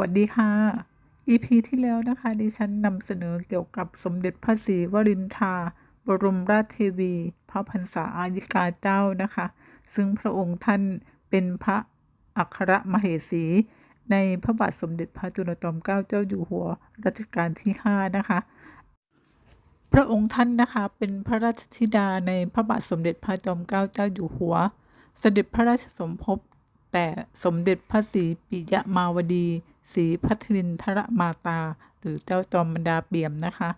วัสดีค่ะ EP ที่แล้วนะคะ ดิฉันนำเสนอเกี่ยวกับสมเด็จพระศรีวรินทราบรมราชเทวี พระพรรษาอายิกาเจ้านะคะ ซึ่งพระองค์ท่านเป็นพระอัครมเหสี ในพระบาทสมเด็จพระจุลจอมเกล้าเจ้าอยู่หัวรัชกาลที่ 5 นะคะ พระองค์ท่านนะคะเป็นพระราชธิดาในพระบาทสมเด็จพระจอมเกล้าเจ้าอยู่หัว เสด็จพระราชสมภพ แต่สมเด็จพระศรีปิยมาวดีศรีพัทรินทรมาตา หรือเจ้าจอมบรรดาเปี่ยมนะคะ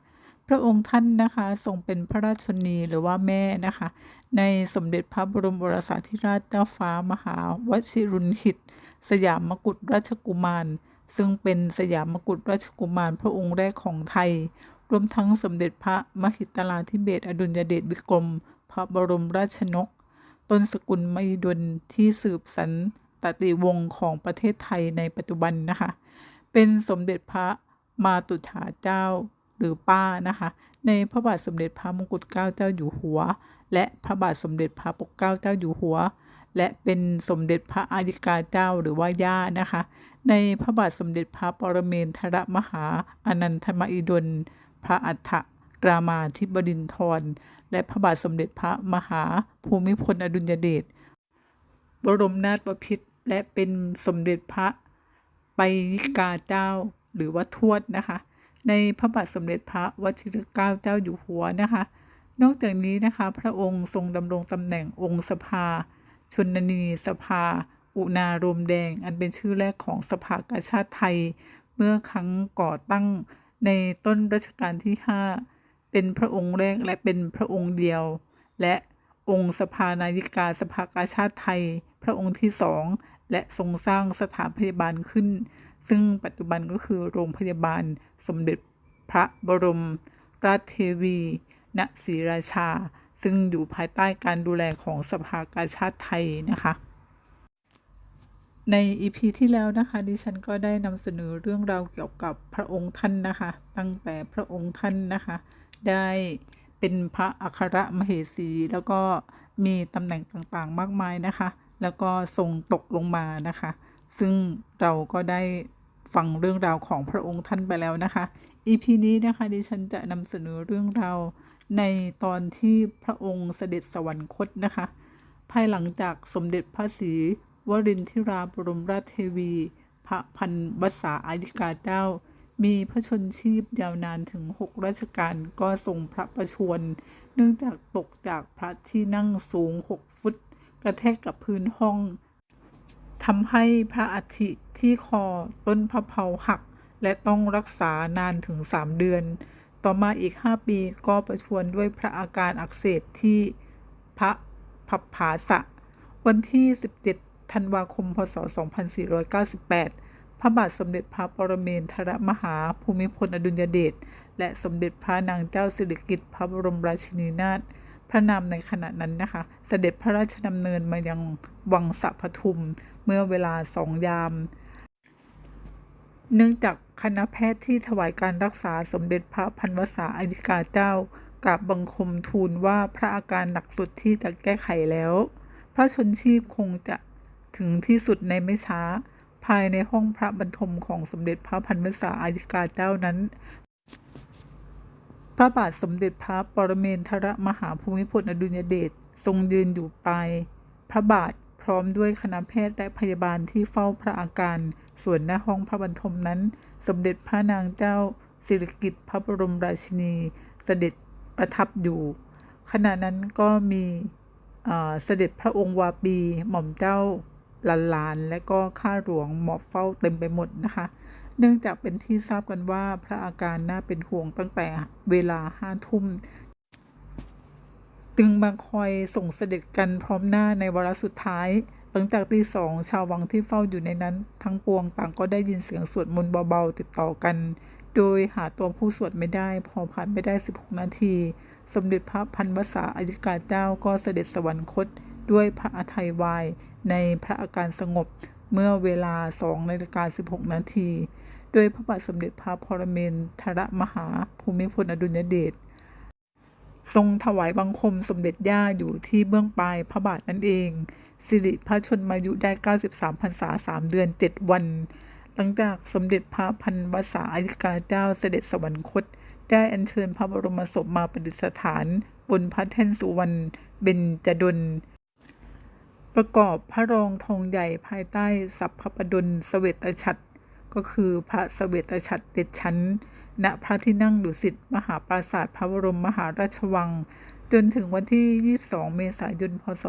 พระองค์ท่านนะคะทรงเป็นพระราชนีหรือว่าแม่นะคะ ในสมเด็จพระบรมโอรสาธิราชเจ้าฟ้ามหาวชิรุณหิต สยามกุฎราชกุมาร ซึ่งเป็นสยามกุฎราชกุมารพระองค์แรกของไทย รวมทั้งสมเด็จพระมหิตลาธิเบศอดุลยเดชวิกรม พระบรมราชนก ต้นสกุลไมหิดลที่สืบสัน ตติวงศ์ของประเทศไทยในปัจจุบันนะคะ เป็นสมเด็จพระมาตุฉาเจ้าหรือป้านะคะ ในพระบาทสมเด็จพระมงกุฎเกล้าเจ้าอยู่หัว และพระบาทสมเด็จพระปกเกล้าเจ้าอยู่หัว และเป็นสมเด็จพระอายิกาเจ้าหรือว่าย่านะคะ ในพระบาทสมเด็จพระปรเมนทรมหาอนันทมหิดล พระอัฏฐกรามาธิบดินทร และพระบาทสมเด็จพระมหาภูมิพลอดุลยเดชบรมนาถบพิตร และเป็นสมเด็จพระไปยิกาเจ้าหรือว่าทวดนะคะ ในพระบาทสมเด็จพระวชิรเกล้าเจ้าอยู่หัวนะคะ นอกจากนี้นะคะพระองค์ทรงดำรงตำแหน่งองค์สภา ชนนีสภา อุณารมแดง อันเป็นชื่อแรกของสภากาชาติไทย เมื่อครั้งก่อตั้งในต้นรัชกาลที่ 5 เป็นพระองค์แรกและเป็นพระองค์เดียว และองค์สภานายิกาสภากาชาติไทย พระองค์ที่สอง และทรงสร้างสถานพยาบาลขึ้น ซึ่งปัจจุบันก็คือโรงพยาบาลสมเด็จพระบรม ราชเทวี ณศรีราชา ซึ่งอยู่ภายใต้การดูแลของสภากาชาติไทยนะคะ ในอีพีที่แล้วนะคะ ดิฉันก็ได้นำเสนอเรื่องราวเกี่ยวกับพระองค์ท่านนะคะ ตั้งแต่พระองค์ท่านนะคะ ได้เป็นพระอัครมเหสี แล้วก็มีตำแหน่งต่างๆ มากมายนะคะ แล้วก็ทรงตกลงมานะคะ ซึ่งเราก็ได้ฟังเรื่องราวของพระองค์ท่านไปแล้วนะคะ EP นี้นะคะดิฉันจะนำเสนอเรื่องราวในตอนที่พระองค์เสด็จสวรรคตนะคะ ภายหลังจากสมเด็จพระศรีวรินทิราบรมราชเทวี พระพันวษาอายิกาเจ้า มีพระชนชีพยาวนานถึง 6 ราชการก็ทรงพระประชวรเนื่องจากตกจากพระที่นั่งสูง 6 ฟุต กระแทกกับพื้นห้องทำให้พระอัฐิที่คอต้นพระเพาหัก และต้องรักษานานถึง3เดือน ต่อมาอีก5ปีก็ประชวรด้วยพระอาการอักเสบที่พระพับผาสะ วันที่ 17 ธันวาคม พศ 2498 พระบาทสมเด็จพระปรเมนทรมหาภูมิพลอดุลยเดช และสมเด็จพระนางเจ้าสิริกิติ์พระบรมราชินีนาถ ระนามในขณะนั้นนะคะ เสด็จพระราชดำเนินมายังวังสะพทุมเมื่อเวลาสองยาม เนื่องจากคณะแพทย์ที่ถวายการรักษาสมเด็จพระพันวษาอายิกาเจ้ากราบบังคมทูลว่าพระอาการหนักสุดที่จะแก้ไขแล้ว พระชนชีพคงจะถึงที่สุดในไม่ช้า ภายในห้องพระบรรทมของสมเด็จพระพันวษาอายิกาเจ้านั้น พระบาทสมเด็จพระปรเมนทรมหาภูมิพลอดุลยเดชทรงยืนอยู่ปลายพระบาทพร้อมด้วยคณะแพทย์และพยาบาลที่เฝ้าพระอาการ ส่วนหน้าห้องพระบรรทมนั้น สมเด็จพระนางเจ้า สิริกิติ์พระบรมราชินี เสด็จประทับอยู่ ขณะนั้นก็มีเอ่อเสด็จพระองค์วาปีหม่อมเจ้าหลานๆและก็ข้าหลวงหมอบเฝ้าเต็มไปหมดนะคะ เนื่องจากเป็นที่ทราบกันว่าพระอาการน่าเป็นห่วงตั้งแต่เวลาห้าทุ่มจึงมาคอยส่งเสด็จกันพร้อมหน้าในวาระสุดท้าย หลังจากตีสองชาววังที่เฝ้าอยู่ในนั้น ทั้งปวงต่างก็ได้ยินเสียงสวดมนต์เบาๆติดต่อกัน โดยหาตัวผู้สวดไม่ได้ พอผ่านไปได้ 16 นาที สมเด็จพระพันวษาอายิกาเจ้าก็เสด็จสวรรคตด้วยพระอาทัยวาย ในพระอาการสงบเมื่อเวลา2นาฬิกา16 นาที โดยพระบาทสมเด็จพระพรเมนทรมหาภูมิพลอดุลยเดชทรงถวายบังคมสมเด็จย่าอยู่ที่เบื้องปลายพระบาทนั่นเอง สิริพระชนมายุได้ 93พรรษา 3 เดือน 7 วัน หลังจากสมเด็จพระพันวษาอายิกาเจ้าเสด็จสวรรคต ได้อัญเชิญพระบรมศพมาประดิษฐานบนพระแท่นสุวรรณเบญจดล ประกอบพระรองทองใหญ่ภายใต้สัพพปดลเสเวตฉัตร ก็คือพระเสวตฉัตรเจ็ดชั้น ณพระที่นั่งดุสิตมหาปราสาทพระบรมมหาราชวัง จนถึงวันที่ 22 เมษายน พศ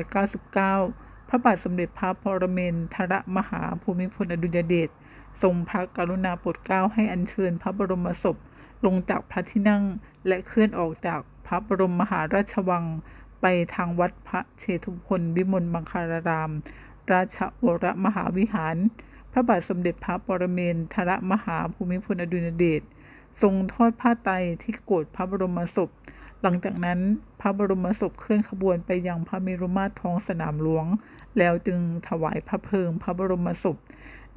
2499 พระบาทสมเด็จพระปรเมนทรมหาภูมิพลอดุลยเดชทรงพระกรุณาโปรดเกล้าให้อัญเชิญพระบรมศพ ลงจากพระที่นั่งและเคลื่อนออกจากพระบรมมหาราชวัง ไปทางวัดพระเชตุพนวิมลมังคาราราม ราชวรมหาวิหาร พระบาทสมเด็จพระปรเมนทรมหาภูมิพลอดุลยเดชทรงทอดผ้าไตรที่โกรธพระบรมศพ หลังจากนั้นพระบรมศพเคลื่อนขบวนไปยังพระเมรุมาตรท้องสนามหลวง แล้วจึงถวายพระเพลิงพระบรมศพ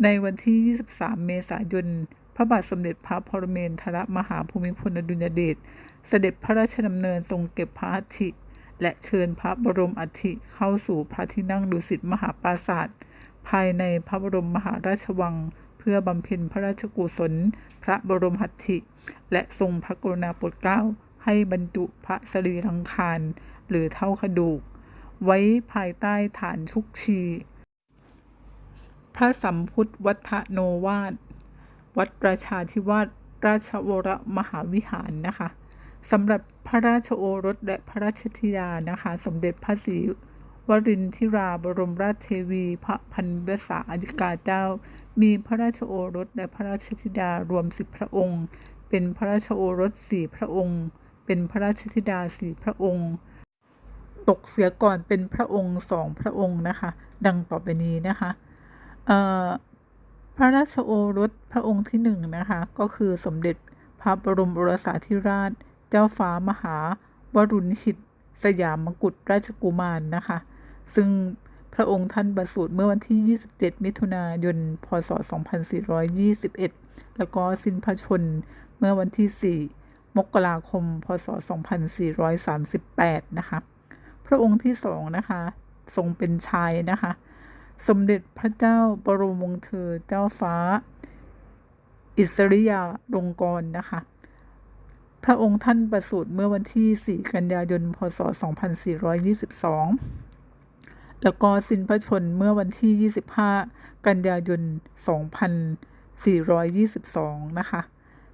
ในวันที่ 23 เมษายน พระบาทสมเด็จพระปรเมนทรมหาภูมิพลอดุลยเดช เสด็จพระราชดำเนินทรงเก็บพระอัฐิและเชิญพระบรมอัฐิเข้าสู่พระที่นั่งดุสิตมหาปราสาท ภายในพระบรมมหาราชวัง เพื่อบำเพ็ญพระราชกุศล พระบรมหัตถิ และทรงพระกรุณาโปรดเกล้า ให้บรรจุพระสรีรังคารหรือเท่ากระดูก ไว้ภายใต้ฐานชุกชี พระสัมพุทธวัฒโนวาทวัดปราชาธิวาสราชวรมหาวิหารนะคะสำหรับพระราชโอรสและพระราชธิดานะคะ สมเด็จพระศรี วรินทิราบรมราชเทวี พระพันวษาอธิกาเจ้า มีพระราชโอรสและพระราชธิดารวมสิบพระองค์ เป็นพระราชโอรสสี่พระองค์ เป็นพระราชธิดาสี่พระองค์ ตกเสียก่อนเป็นพระองค์สองพระองค์นะคะ ดังต่อไปนี้นะคะพระราชโอรสพระองค์ที่หนึ่งนะคะก็คือสมเด็จพระบรมโอรสาธิราช เจ้าฟ้ามหาวรุณหิต สยามกุฎราชกุมารนะคะ ซึ่งพระองค์ท่านประสูติเมื่อวันที่ 27 มิถุนายน พศ 2421 แล้วก็สิ้นพระชนเมื่อวันที่ 4 มกราคม พศ 2438 นะคะ พระองค์ที่สองนะคะ ทรงเป็นชายนะคะ สมเด็จพระเจ้าบรมวงศ์เธอเจ้าฟ้า อิสริยาลงกรณ์นะคะ พระองค์ท่านประสูติเมื่อวันที่ 4 กันยายน พศ 2422 แล้วก็สิ้นพระชนเมื่อวันที่ 25 กันยายน 2422 นะคะ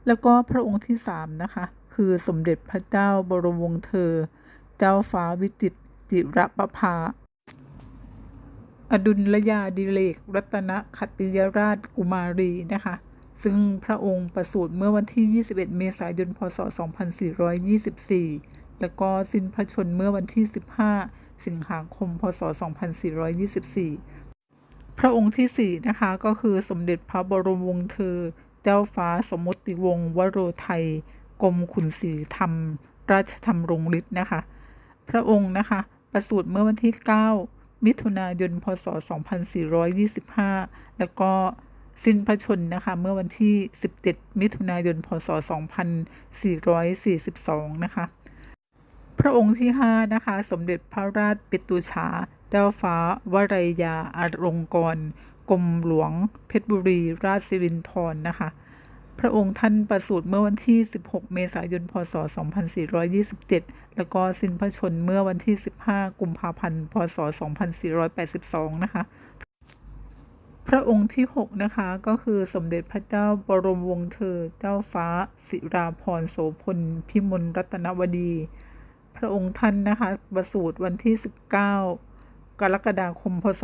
แล้วก็พระองค์ที่ 3 นะคะ คือสมเด็จพระเจ้าบรมวงศ์เธอ เจ้าฟ้าวิจิตรจิรประภา อดุลยาดิเลก รัตนขัตติยราชกุมารีนะคะ ซึ่งพระองค์ประสูติเมื่อวันที่ 21 เมษายน พศ 2424 แล้วก็สิ้นพระชนเมื่อวันที่ 15 สิงหาคม พศ 2424 พระองค์ที่ 4 นะคะ ก็คือสมเด็จพระบรมวงศ์เธอ เจ้าฟ้าสมุติวงศ์วโรไทย กรมขุนศรีธรรม ราชธรรมรงฤทธิ์นะคะ พระองค์นะคะ ประสูติเมื่อวันที่ 9 มิถุนายน พศ 2425 แล้วก็สิ้นพระชนนะคะ เมื่อวันที่ 17 มิถุนายน พศ 2442 นะคะ พระองค์ที่ 5 นะคะ สมเด็จพระราชปิตุชา เจ้าฟ้าวรัยยาอารงกรกรมหลวงเพชรบุรีราชสิรินธรนะคะ พระองค์ท่านประสูติเมื่อวันที่ 16 เมษายน พศ 2427 แล้วก็สิ้นพระชนเมื่อวันที่ 15 กุมภาพันธ์ พศ 2482 นะคะ พระองค์ที่ 6 นะคะ ก็คือสมเด็จพระเจ้าบรมวงศ์เธอ เจ้าฟ้า สิราพรโสพล พิมลรัตนวดี พระองค์ท่านนะคะประสูติวันที่ 19 กรกฎาคม พศ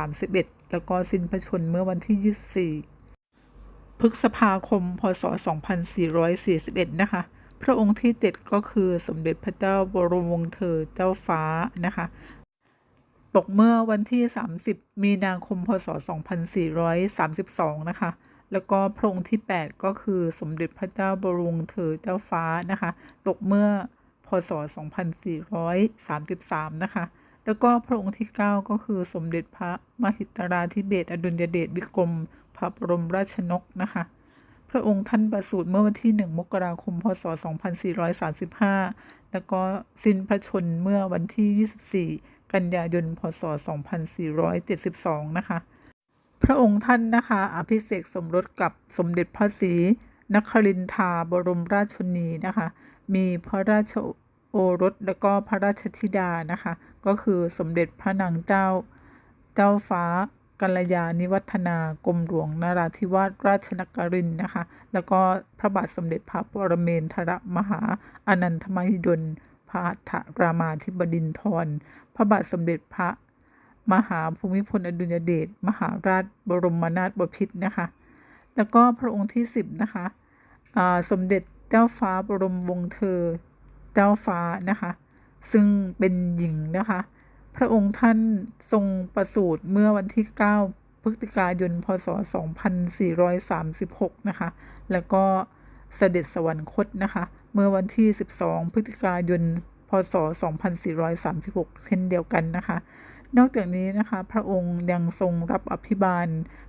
2431 แล้วก็สิ้นพระชนเมื่อวันที่ 24 พฤษภาคม พศ 2441 นะคะ พระองค์ที่ 7 ก็คือสมเด็จพระเจ้าบรมวงศ์เธอเจ้าฟ้านะคะ ตกเมื่อวันที่ 30 มีนาคม พศ 2432 นะคะแล้วก็พระองค์ที่ 8 ก็คือสมเด็จพระเจ้าบรมวงศ์เธอเจ้าฟ้านะคะ ตกเมื่อ พศ 2433 นะคะ แล้วก็พระองค์ที่ 9 ก็คือสมเด็จพระมหิตราธิเบศอดุลยเดชวิกรม พระบรมราชนกนะคะ พระองค์ท่านประสูติเมื่อวันที่ 1 มกราคม พศ 2435 แล้วก็สิ้นพระชนเมื่อวันที่ 24 กันยายน พศ 2472 นะคะ พระองค์ท่านนะคะ อภิเษกสมรสกับสมเด็จพระศรีนครินทราบรมราชชนีนะคะ มีพระราชโอรสและก็พระราชธิดานะคะ ก็คือสมเด็จพระนางเจ้า เจ้าฟ้ากัลยาณิวัฒนากรมหลวงนราธิวาสราชนครินนะคะ แล้วก็พระบาทสมเด็จพระปรเมนทรมหาอนันทมหิดลพระอัฏฐรามาธิบดินทร พระบาทสมเด็จพระมหาภูมิพลอดุลยเดชมหาราชบรมนาถบพิตรนะคะ แล้วก็พระองค์ที่ 10 นะคะ สมเด็จ เจ้าฟ้าบรมวงศ์เธอ เจ้าฟ้านะคะ ซึ่งเป็นหญิงนะคะ พระองค์ท่านทรงประสูติเมื่อวันที่ 9 พฤศจิกายน พศ 2436 นะคะ แล้วก็เสด็จสวรรคตนะคะ เมื่อวันที่ 12 พฤศจิกายน พศ 2436 เช่นเดียวกันนะคะ นอกจากนี้นะคะ พระองค์ยังทรงรับอภิบาล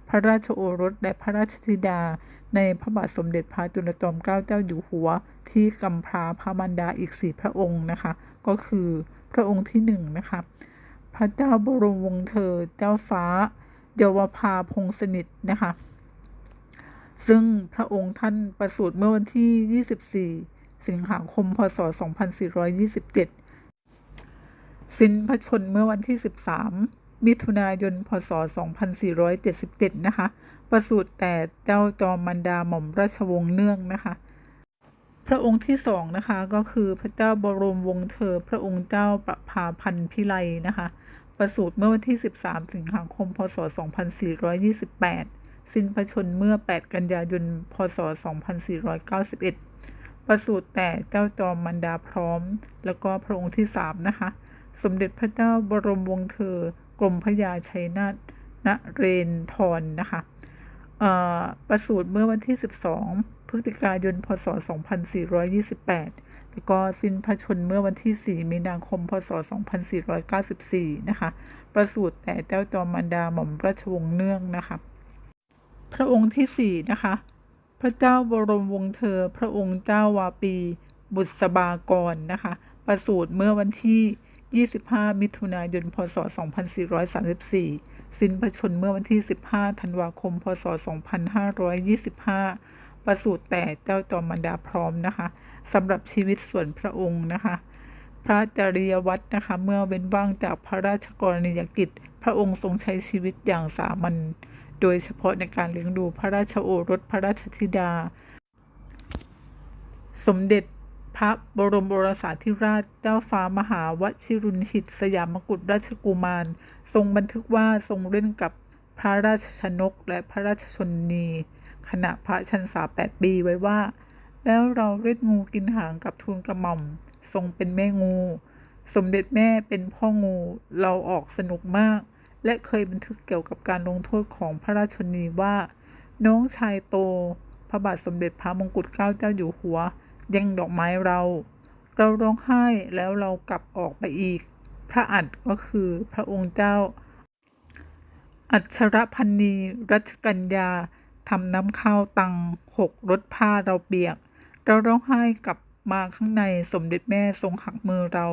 พระราชโอรสและพระราชธิดา ในพระบาทสมเด็จพระจุลจอมเกล้าเจ้าอยู่หัว ที่กำพร้าพระมารดาอีกสี่พระองค์นะคะ ก็คือพระองค์ที่หนึ่งนะคะ พระเจ้าบรมวงศ์เธอ เจ้าฟ้าเยาวภาพงษ์สนิทนะคะ ซึ่งพระองค์ท่านประสูติเมื่อวันที่ 24 สิงหาคม พศ 2427 สิ้นพระชนเมื่อวันที่ 13 มิถุนายน พศ 2477 นะคะ ประสูติแต่เจ้าจอมมันดาหม่อมราชวงศ์เนื่องนะคะ พระองค์ที่สองนะคะก็คือพระเจ้าบรมวงศ์เธอ พระองค์เจ้าประภาพันธ์พิไลนะคะ ประสูติเมื่อวันที่ 13 สิงหาคม พศ 2428 สิ้นพระชนเมื่อ 8 กันยายน พศ 2491 ประสูติแต่เจ้าจอมมันดาพร้อม แล้วก็พระองค์ที่3นะคะ สมเด็จพระเจ้าบรมวงศ์เธอกรมพระยาชัยนาทนเรนทรนนะคะ ประสูติเมื่อวันที่ 12 พฤศจิกายน พศ 2428 แล้วก็สิ้นพระชนเมื่อวันที่ 4 มีนาคม พศ 2494 นะคะ ประสูติแต่เจ้าจอมมันดาหม่อมราชวงศ์เนื่องนะคะ พระองค์ที่ 4 นะคะ พระเจ้าบรมวงศ์เธอ พระองค์เจ้าวาปี บุษบากรนะคะ ประสูติเมื่อวันที่ 25 มิถุนายน พศ 2434 สิ้นพระชนเมื่อวันที่ 15 ธันวาคม พศ 2525 ประสูติแต่เจ้าจอมมันดาพร้อมนะคะสำหรับชีวิตส่วนพระองค์นะคะ พระจริยวัตรนะคะ เมื่อเว้นว่างจากพระราชกรณียกิจ พระองค์ทรงใช้ชีวิตอย่างสามัญโดยเฉพาะในการเลี้ยงดูพระราชโอรสพระราชธิดา สมเด็จพระบรมโอรสาธิราชเจ้าฟ้ามหาวชิรุณหิตสยามกุฎราชกุมาร ทรงบันทึกว่าทรงเล่นกับพระราชชนกและพระราชชนนี ขณะพระชันษาแปดปีไว้ว่า แล้วเราเล่นงูกินหางกับทูลกระหม่อม ทรงเป็นแม่งู สมเด็จแม่เป็นพ่องู เราออกสนุกมาก และเคยบันทึกเกี่ยวกับการลงโทษของพระราชชนีว่า น้องชายโต พระบาทสมเด็จพระมงกุฎเกล้าเจ้าอยู่หัวย่งดอกไม้เรา เราร้องไห้แล้วเรากลับออกไปอีก พระอัฏก็คือพระองค์เจ้า อัชรพันนีรัชกัญญาทำน้ำข้าวตังหกรถผ้าเราเปียก เราร้องไห้กลับมาข้างในสมเด็จแม่ทรงหักมือเรา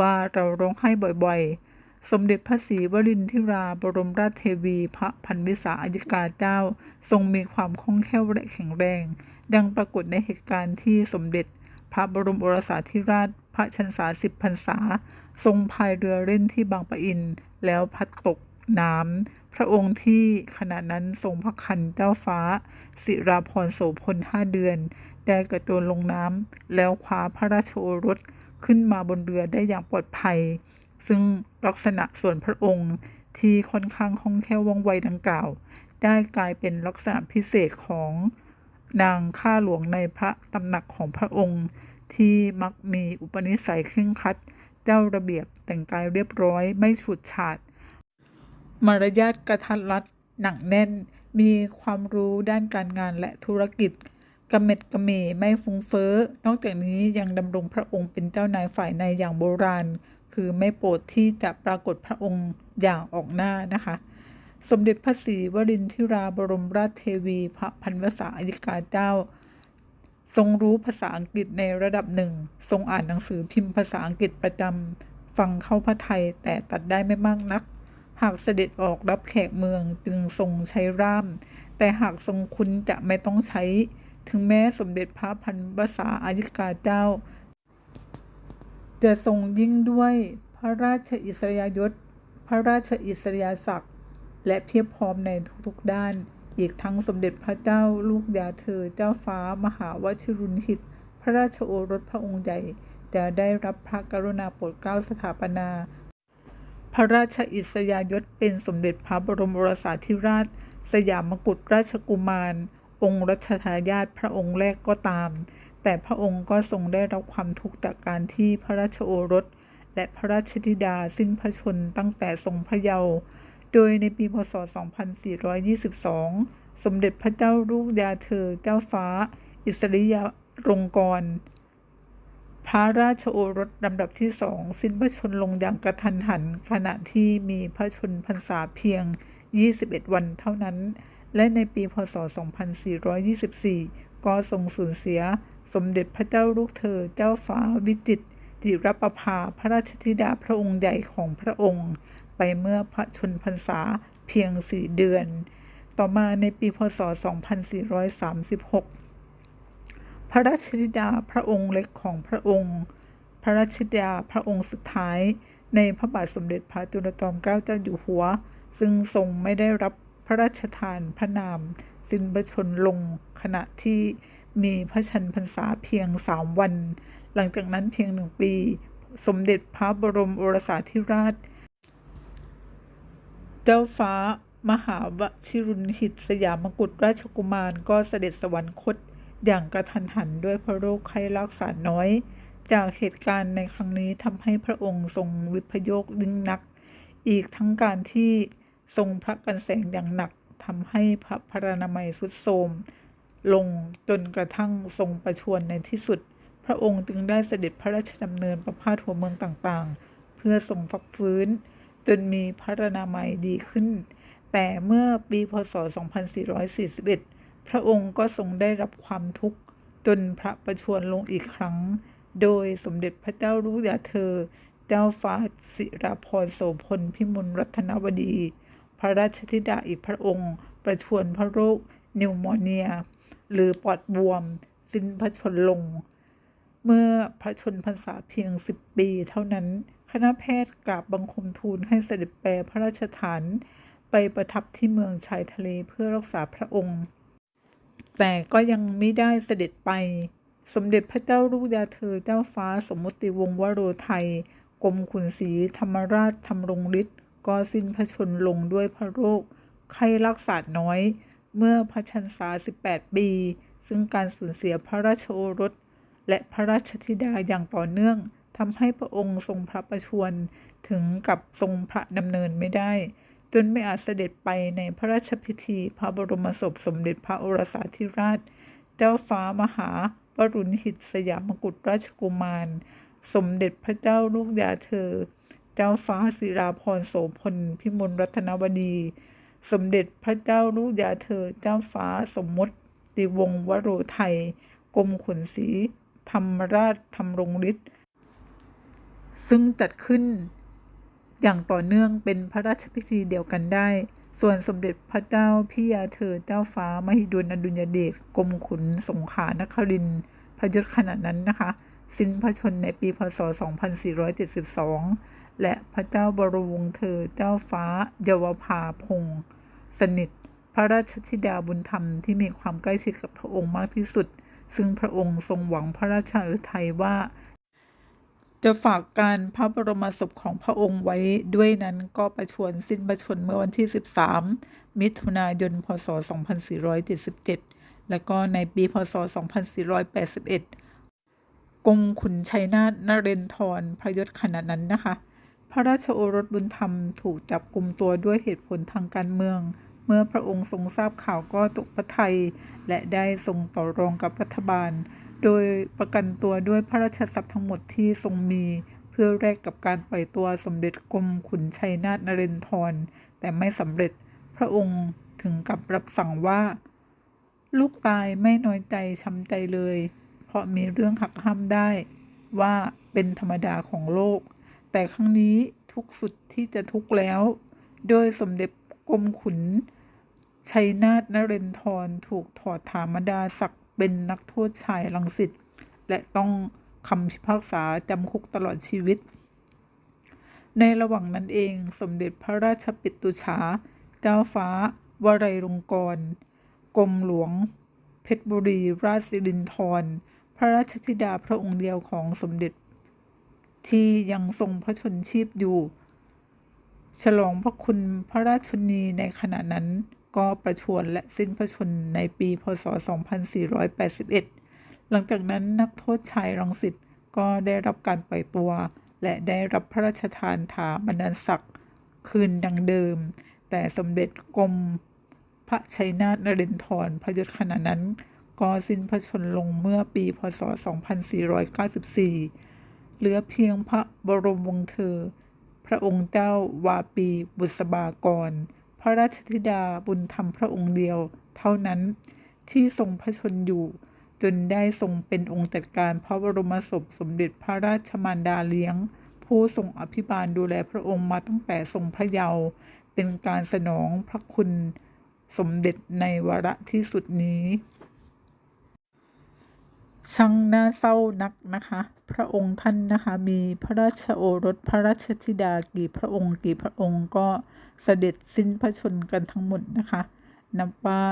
ว่าเราร้องไห้บ่อยๆ สมเด็จพระศรีวรินทิราบรมราชเทวี พระพันวิสาอัยกาเจ้า ทรงมีความคล่องแคล่วและแข็งแรง ดังปรากฏในเหตุการณ์ที่สมเด็จ พระบรมโอรสาธิราช พระชันษาสิบพรรษา ทรงพายเรือเล่นที่บางปะอิน แล้วพัดตกน้ำ พระองค์ที่ขณะนั้นทรงพระคันเจ้าฟ้า สิราพรโสพลห้าเดือน ได้กระโจนลงน้ำ แล้วคว้าพระราชโอรสขึ้นมาบนเรือได้อย่างปลอดภัย ซึ่งลักษณะส่วนพระองค์ที่ค่อนข้างคล่องแคล่วว่องไวดังกล่าว ได้กลายเป็นลักษณะพิเศษของนางข้าหลวงในพระตำหนักของพระองค์ ที่มักมีอุปนิสัยเคร่งครัด เจ้าระเบียบแต่งกายเรียบร้อยไม่ฉูดฉาด มารยาทกระทัดรัดหนักแน่น มีความรู้ด้านการงานและธุรกิจกระเม็ดกระเมไม่ฟุ้งเฟ้อ นอกจากนี้ยังดำรงพระองค์เป็นเจ้านายฝ่ายในอย่างโบราณ คือไม่โปรดที่จะปรากฏพระองค์อย่างออกหน้านะคะ สมเด็จพระศรีวรินทิราบรมราชเทวี พระพันวษาอัยกาเจ้า ทรงรู้ภาษาอังกฤษในระดับหนึ่ง ทรงอ่านหนังสือพิมพ์ภาษาอังกฤษประจำ ฟังเข้าพระไทยแต่ตัดได้ไม่มากนัก หากเสด็จออกรับแขกเมืองจึงทรงใช้ร่าม แต่หากทรงคุณจะไม่ต้องใช้ ถึงแม้สมเด็จพระพันวษาอายิกาเจ้า จะทรงยิ่งด้วยพระราชอิสริยยศ พระราชอิสริยศักดิ์ และเพียบพร้อมในทุกๆด้าน อีกทั้งสมเด็จพระเจ้าลูกยาเธอเจ้าฟ้ามหาวชิรุณหิต พระราชโอรสพระองค์ใหญ่ จะได้รับพระกรุณาโปรดเกล้าสถาปนา พระราชอิสริยยศเป็นสมเด็จพระบรมรสาธิราช สยามกุฎราชกุมาร องค์รัชทายาทพระองค์แรกก็ตาม แต่พระองค์ก็ทรงได้รับความทุกข์จากการที่พระราชโอรส และพระราชธิดาสิ้นพระชนตั้งแต่ทรงพระเยาว์ โดยในปีพศ 2422 สมเด็จพระเจ้าลูกยาเธอเจ้าฟ้า อิสริยาลงกรณ์พระราชโอรสลำดับที่สองสิ้นพระชนลงอย่างกระทันหัน ขณะที่มีพระชนพรรษาเพียง 21 วันเท่านั้น และในปีพศ 2424 ก็ทรงสูญเสีย สมเด็จพระเจ้าลูกเธอเจ้าฟ้าวิจิตรจิรประภาพระราชธิดาพระองค์ใหญ่ของพระองค์ เมื่อพระชนพรรษาเพียงสี่เดือน ต่อมาในปีพศ 2436 พระราชธิดาพระองค์เล็กของพระองค์ พระราชธิดาพระองค์สุดท้าย ในพระบาทสมเด็จพระจุลจอมเกล้าเจ้าอยู่หัว ซึ่งทรงไม่ได้รับพระราชทานพระนามสิ้นพระชนลงขณะที่มีพระชนพรรษาเพียงสามวัน หลังจากนั้นเพียงหนึ่งปี สมเด็จพระบรมโอรสาธิราช เจ้าฟ้ามหาวชิรุณหิตสยามกุฎราชกุมารก็เสด็จสวรรคตอย่างกระทันหันด้วยพระโรคไข้รักษาน้อย จากเหตุการณ์ในครั้งนี้ทำให้พระองค์ทรงวิพโยคยิ่งนัก อีกทั้งการที่ทรงพระกันแสงอย่างหนักทำให้พระพรานามัยสุดโทรมลงจนกระทั่งทรงประชวรในที่สุด พระองค์จึงได้เสด็จพระราชดำเนินประพาสหัวเมืองต่างๆ เพื่อทรงฟักฟื้น จนมีพระนามัยดีขึ้น แต่เมื่อปีพศ 2441 พระองค์ก็ทรงได้รับความทุกข์ จนพระประชวรลงอีกครั้ง โดยสมเด็จพระเจ้าลูกยาเธอ เจ้าฟ้าสิราพรโสพลพิมลรัตนวดี พระราชธิดาอีกพระองค์ ประชวรพระโรคนิวโมเนีย หรือปอดบวม สิ้นพระชนลง เมื่อพระชนพรรษาเพียงสิบปีเท่านั้น คณะแพทย์กราบบังคมทูลให้เสด็จแปรพระราชฐานไปประทับที่เมืองชายทะเลเพื่อรักษาพระองค์ แต่ก็ยังไม่ได้เสด็จไป สมเด็จพระเจ้าลูกยาเธอเจ้าฟ้าสมมติวงศ์วโรไทยกรมขุนศรีธรรมราชธรรมรงฤทธิ์ก็สิ้นพระชนลงด้วยพระโรค ไข้รักษาน้อย เมื่อพระชันษา 18 ปี ซึ่งการสูญเสียพระราชโอรส และพระราชธิดาอย่างต่อเนื่อง ทำให้พระองค์ทรงพระประชวรถึงกับทรงพระดำเนินไม่ได้ จนไม่อาจเสด็จไปในพระราชพิธีพระบรมศพสมเด็จพระโอรสาธิราช เจ้าฟ้ามหาวรุณหิตสยามกุฎราชกุมาร สมเด็จพระเจ้าลูกยาเธอ เจ้าฟ้าศิราพรโสพลพิมลรัตนวดี สมเด็จพระเจ้าลูกยาเธอ เจ้าฟ้าสมมติวงศ์วโรไทยกรมขุนศรีธรรมราชธรรมรงฤทธิ์ ซึ่งจัดขึ้น อย่างต่อเนื่องเป็นพระราชพิธีเดียวกันได้ ส่วนสมเด็จพระเจ้าพี่ยาเธอเจ้าฟ้ามหิดลอดุลยเดชกรมขุนสงขานครินพยศขณะนั้นนะคะ สิ้นพระชนในปีพศ 2472 และพระเจ้าบรมวงศ์เธอเจ้าฟ้าเยาวภาพงศ์สนิทพระราชธิดาบุญธรรมที่มีความใกล้ชิดกับพระองค์มากที่สุด ซึ่งพระองค์ทรงหวังพระราชฤทัยว่า จะฝากการพระบรมศพของพระองค์ไว้ด้วยนั้นก็ประชวรสิ้นประชนม์เมื่อวันที่ 13 มิถุนายน พศ 2477 และก็ในปี พศ 2481กรมขุนชัยนาทนเรนทรพระยศขณะนั้นนะคะ พระราชโอรสบุญธรรมถูกจับกลุ่มตัวด้วยเหตุผลทางการเมือง เมื่อพระองค์ทรงทราบข่าวก็ตกพระทัยและได้ทรงต่อรองกับรัฐบาล โดยประกันตัวด้วยพระราชทรัพย์ทั้งหมดที่ทรงมี เพื่อแลกกับการปล่อยตัวสมเด็จกรมขุนชัยนาทนเรนทร แต่ไม่สำเร็จพระองค์ถึงกับรับสั่งว่า ลูกตายไม่น้อยใจช้ำใจเลย เพราะมีเรื่องหักห้ามได้ ว่าเป็นธรรมดาของโลก แต่ครั้งนี้ทุกสุดที่จะทุกแล้ว โดยสมเด็จกรมขุนชัยนาทนเรนทรถูกถอดถามดาศักดิ์ เป็นนักโทษชายรังสิตและต้องคำพิพากษาจำคุกตลอดชีวิต ในระหว่างนั้นเองสมเด็จพระราชปิตุฉา เจ้าฟ้าวรัยลงกรณ์กรมหลวง เพชรบุรีราชสิรินธรพระราชธิดาพระองค์เดียวของสมเด็จ ที่ยังทรงพระชนชีพอยู่ ฉลองพระคุณพระราชนีในขณะนั้น ก็ประชวรและสิ้นพระชนในปีพศ 2481 หลังจากนั้นนักโทษชายรังสิตก็ได้รับการปล่อยตัว และได้รับพระราชทานถาบรรดาศักดิ์คืนดังเดิม แต่สมเด็จกรมพระชัยนาทนเรนทรพระยศขณะนั้น ก็สิ้นพระชนลงเมื่อปีพศ 2494 เหลือเพียงพระบรมวงศ์เธอ พระองค์เจ้าวาปีบุษบากร พระราชธิดาบุญธรรมพระองค์เดียว เท่านั้นที่ทรงพระชนอยู่ จนได้ทรงเป็นองค์จัดการพระบรมศพสมเด็จพระราชมารดาเลี้ยง ผู้ทรงอภิบาลดูแลพระองค์มาตั้งแต่ทรงพระเยาว์เป็นการสนองพระคุณสมเด็จในวาระที่สุดนี้ ช่างน่าเศร้านักนะคะ พระองค์ท่านนะคะมีพระราชโอรสพระราชธิดากี่พระองค์กี่พระองค์ก็เสด็จสิ้นพระชนกันทั้งหมดนะคะ นับว่า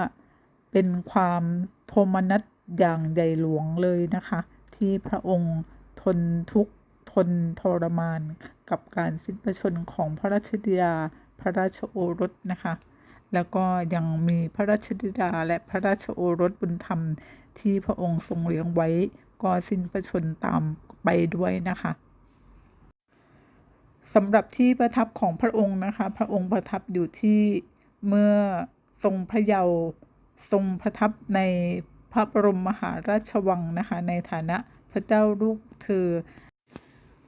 เป็นความโทมนัสอย่างใหญ่หลวงเลยนะคะ ที่พระองค์ทนทุกข์ทนทรมานกับการสิ้นพระชนของพระราชธิดาพระราชโอรสนะคะ แล้วก็ยังมีพระราชธิดาและพระราชโอรสบุญธรรม ที่พระองค์ทรงเลี้ยงไว้ ก็สิ้นพระชนตามไปด้วยนะคะสำหรับที่ประทับของพระองค์นะคะ พระองค์ประทับอยู่ที่เมื่อทรงพระเยาว์ทรงประทับในพระบรมมหาราชวังนะคะ ในฐานะพระเจ้าลูกเธอ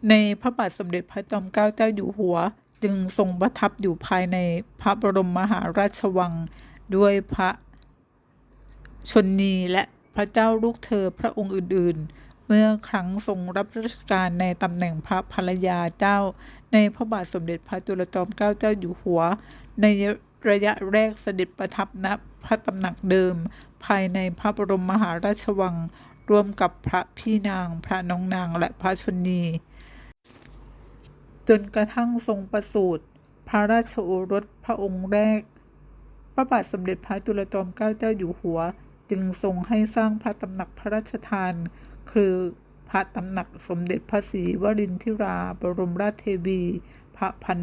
ในพระบาทสมเด็จพระจอมเกล้าเจ้าอยู่หัว จึงทรงประทับอยู่ภายในพระบรมมหาราชวัง ด้วยพระชนนีและพระเจ้าลูกเธอพระองค์อื่น ๆ เมื่อครั้งทรงรับราชการในตำแหน่งพระภรรยาเจ้า ในพระบาทสมเด็จพระจุลจอมเกล้าเจ้าอยู่หัว ในระยะแรกเสด็จประทับณพระตำหนักเดิม ภายในพระบรมมหาราชวังร่วมกับพระพี่นาง พระน้องนางและพระชนี จนกระทั่งทรงประสูติพระราชโอรสพระองค์แรก พระบาทสมเด็จพระจุลจอมเกล้าเจ้าอยู่หัว จึงทรงให้สร้างพระตำหนักพระราชทาน คือพระตำหนักสมเด็จพระศรีวรินทิราบรมราชเทวี พระพัน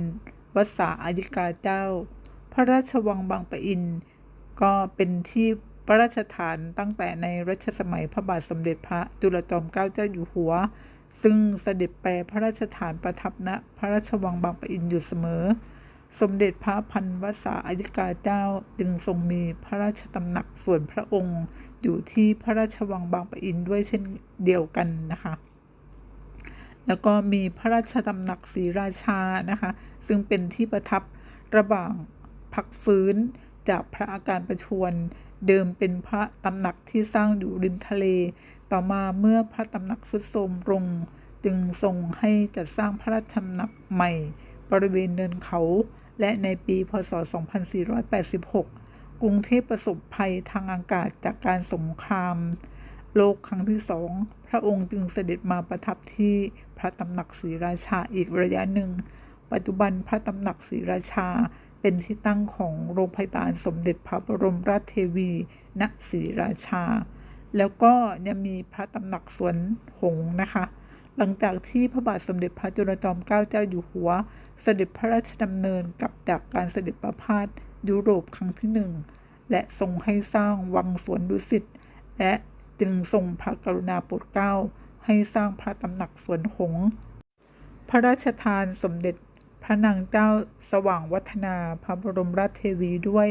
วษาอายิกาเจ้า พระราชวังบางปะอิน ก็เป็นที่พระราชฐานตั้งแต่ในรัชสมัยพระบาทสมเด็จพระจุลจอมเกล้าเจ้าอยู่หัว ซึ่งเสด็จไปพระราชฐานประทับณพระราชวังบางปะอินอยู่เสมอ สมเด็จพระพันวษาอายิกาเจ้าจึงทรงมีพระราชตำหนักส่วนพระองค์อยู่ที่พระราชวังบางปะอินด้วยเช่นเดียวกันนะคะ แล้วก็มีพระราชตำหนักศรีราชานะคะ ซึ่งเป็นที่ประทับระหว่างพักฟื้นจากพระอาการประชวรเดิมเป็นพระตำหนักที่สร้างอยู่ริมทะเล ต่อมาเมื่อพระตำหนักสุดโทรมลงจึงทรงให้จัดสร้างพระราชตำหนักใหม่ บริเวณเนินเขา และในปีพศ 2486 กรุงเทพประสบภัยทางอากาศจากการสงคราม โลกครั้งที่สองพระองค์จึงเสด็จมาประทับที่พระตำหนักศรีราชาอีกระยะหนึ่ง ปัจจุบันพระตำหนักศรีราชาเป็นที่ตั้งของโรงพยาบาลสมเด็จพระบรมราชเทวี ณศรีราชา แล้วก็ยังมีพระตำหนักสวนหงนะคะ หลังจากที่พระบาทสมเด็จพระจุลจอมเกล้าเจ้าอยู่หัว เสด็จพระราชดำเนินกลับจากการเสด็จประพาสยุโรปครั้งที่หนึ่งและทรงให้สร้างวังสวนดุสิตและจึงทรงพระกรุณาโปรดเกล้า ให้สร้างพระตำหนักสวนหง พระราชทานสมเด็จพระนางเจ้าสว่างวัฒนาพระบรมราชเทวีด้วย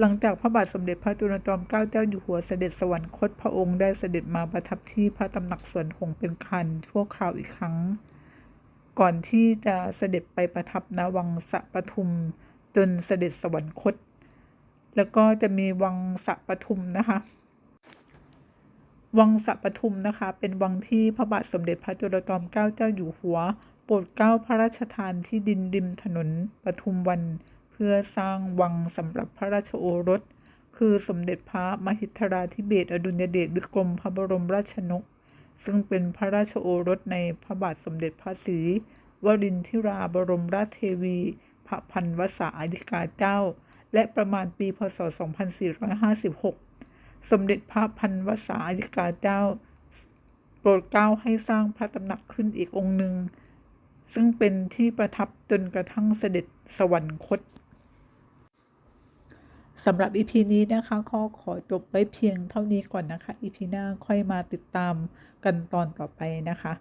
หลังจากพระบาทสมเด็จพระจุลจอมเกล้าเจ้าอยู่หัวเสด็จสวรรคตพระองค์ได้เสด็จมาประทับที่พระตำหนักสวนหงเป็นคันชั่วคราวอีกครั้ง ก่อนที่จะเสด็จไปประทับณวังสะปทุม จนเสด็จสวรรคต แล้วก็จะมีวังสะปทุมนะคะ วังสะปทุมนะคะ เป็นวังที่พระบาทสมเด็จพระจุลจอมเกล้าเจ้าอยู่หัว โปรดเกล้าพระราชทานที่ดินริมถนนปทุมวัน เพื่อสร้างวังสำหรับพระราชโอรส คือสมเด็จพระมหิทราธิเบศอดุลยเดชวิกรมพระบรมราชนก ซึ่งเป็นพระราชโอรสในพระบาทสมเด็จพระศรีวรินทิราบรมราชเทวี พระพันวษาอธิกาเจ้า และประมาณปีพศ 2456 สมเด็จพระพันวษาอธิกาเจ้า โปรดเกล้าให้สร้างพระตำหนักขึ้นอีกองค์หนึ่งซึ่งเป็นที่ประทับจนกระทั่งเสด็จสวรรคต สำหรับ EP นี้นะคะขอขอจบไว้เพียงเท่านี้ก่อนนะคะ EP หน้าค่อยมาติดตามกันตอนต่อไปนะคะ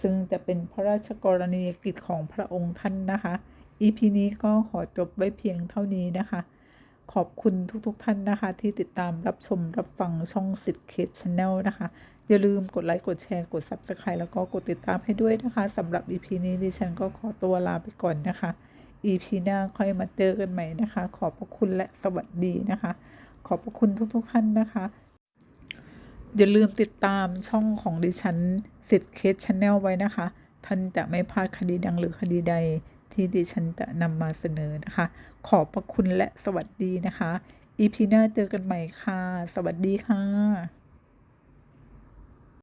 ซึ่งจะเป็นพระราชกรณียกิจของพระองค์ท่านนะคะ EP นี้ก็ขอจบไว้เพียงเท่านี้นะคะ ขอบคุณทุกๆทท่านนะคะ ที่ติดตามรับชมรับฟังช่องสิทธิ์เคสชาแนลนะคะ อย่าลืมกดไลค์กดแชร์กด Subscribe แล้วก็กดติดตามให้ด้วยนะคะสำหรับ EP นี้ดิฉันก็ขอตัวลาไปก่อนนะคะ EP หน้าค่อยมาเจอกันใหม่นะคะ ขอบพระคุณและสวัสดีนะคะ ขอบพระคุณทุกๆท่านนะคะ อย่าลืมติดตามช่องของดิฉันสิทธิ์เคสชาแนลไว้นะคะ ท่านจะไม่พลาดคดีดังหรือคดีใดที่ดิฉันจะนำมาเสนอนะคะ ขอบพระคุณและสวัสดีนะคะ EP หน้าเจอกันใหม่ค่ะ สวัสดีค่ะ